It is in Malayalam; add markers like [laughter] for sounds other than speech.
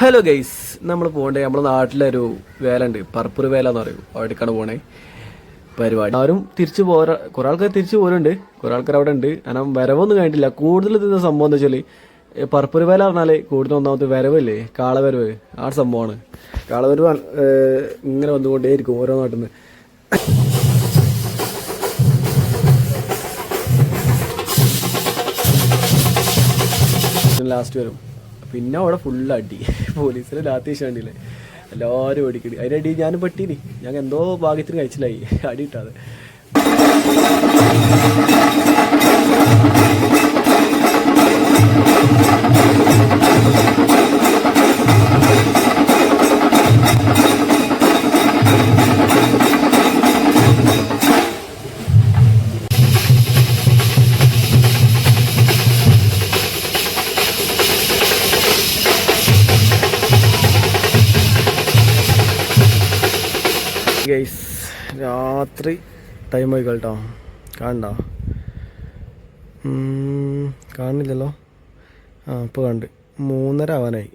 ഹലോ ഗൈസ് നമ്മൾ പോകണ്ടേ. നമ്മുടെ നാട്ടിലൊരു വേല ഉണ്ട് പർപ്പൂർ വേല എന്ന് പറയും. അവിടേക്കാണ് പോണേ. പരിപാടി. ആരും തിരിച്ചു പോര. കുറെ ആൾക്കാർ തിരിച്ചു പോരുന്നുണ്ട്. കുറെ ആൾക്കാർ അവിടെ ഉണ്ട്. കാരണം വരവൊന്നും കഴിഞ്ഞിട്ടില്ല. കൂടുതൽ തിന്ന സംഭവം എന്താ വെച്ചാൽ പർപ്പൂർ വേല പറഞ്ഞാൽ കൂടുതൽ ഒന്നാമത്തെ വരവല്ലേ? കാളവരവ് ആ സംഭവമാണ്. കാളവരവ് ഇങ്ങനെ വന്നുകൊണ്ടേയിരിക്കും ഓരോ നാട്ടിൽ നിന്ന് ലാസ്റ്റ് വരും. പിന്നെ അവിടെ ഫുൾ അടി. [laughs] പോലീസിന് ലാത്തീഷ് കണ്ടില്ലേ എല്ലാവരും ഓടിക്കടി. അതിന്റെ അടി ഞാൻ പെട്ടീനി. ഞങ്ങൾ എന്തോ ഭാഗ്യത്തിന് കഴിച്ചില്ലായി അടി ഇട്ടാതെ ഗൈസ് രാത്രി ടൈം ആയി കേട്ടോ. കാണണ്ട കാണില്ലല്ലോ ആ ഇപ്പോൾ കണ്ട്. മൂന്നര ആവാനായി.